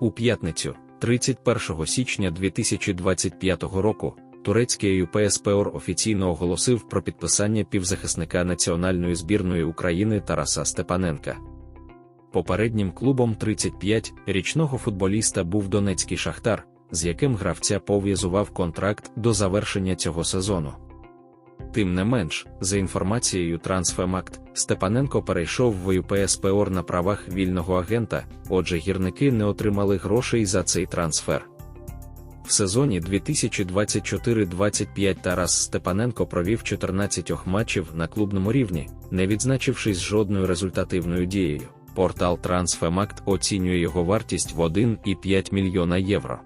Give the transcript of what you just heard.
У п'ятницю, 31 січня 2025 року, турецький ЮПСПОР офіційно оголосив про підписання півзахисника національної збірної України Тараса Степаненка. Попереднім клубом 35-річного футболіста був Донецький Шахтар, з яким гравця пов'язував контракт до завершення цього сезону. Тим не менш, за інформацією Трансфемакт, Степаненко перейшов в ЮПСПОР на правах вільного агента, отже, гірники не отримали грошей за цей трансфер. В сезоні 2024-25 Тарас Степаненко провів 14 матчів на клубному рівні, не відзначившись жодною результативною дією. Портал Трансфемакт оцінює його вартість в 1,5 мільйона євро.